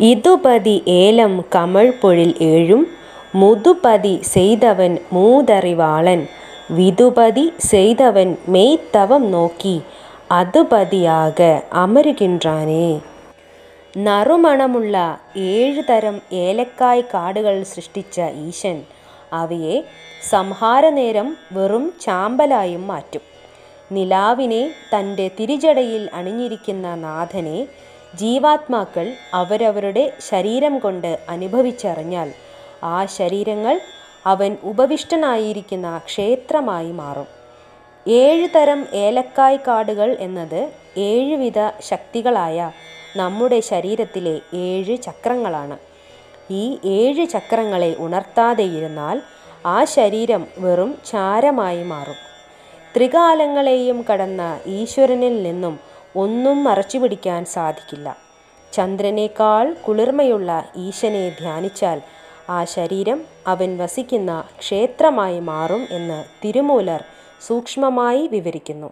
ഇതുപതി ഏലം கமழ் ഏഴും മുതുപതി முதுபதி செய்தவன் വിതുപതി விதுபதி செய்தவன் നോക്കി நோக்கி அதுபதியாக അമരുകിൻറാനേ. നറുമണമുള്ള ഏഴ് തരം ഏലക്കായ് കാടുകൾ സൃഷ്ടിച്ച ഈശൻ അവയെ സംഹാരനേരം വെറും ചാമ്പലായും മാറ്റും. നിലാവിനെ തന്റെ തിരിജടയിൽ അണിഞ്ഞിരിക്കുന്ന നാഥനെ ജീവാത്മാക്കൾ അവരവരുടെ ശരീരം കൊണ്ട് അനുഭവിച്ചറിഞ്ഞാൽ ആ ശരീരങ്ങൾ അവൻ ഉപവിഷ്ടനായിരിക്കുന്ന ക്ഷേത്രമായി മാറും. ഏഴ് തരം ഏലക്കായ് കാടുകൾ എന്നത് ഏഴുവിധ ശക്തികളായ നമ്മുടെ ശരീരത്തിലെ ഏഴ് ചക്രങ്ങളാണ്. ഈ ഏഴ് ചക്രങ്ങളെ ഉണർത്താതെയിരുന്നാൽ ആ ശരീരം വെറും ചാരമായി മാറും. ത്രികാലങ്ങളെയും കടന്ന ഈശ്വരനിൽ നിന്നും ഒന്നും മറച്ചു പിടിക്കാൻ സാധിക്കില്ല. ചന്ദ്രനേക്കാൾ കുളിർമയുള്ള ഈശനെ ധ്യാനിച്ചാൽ ആ ശരീരം അവൻ വസിക്കുന്ന ക്ഷേത്രമായി മാറും എന്ന് തിരുമൂലർ സൂക്ഷ്മമായി വിവരിക്കുന്നു.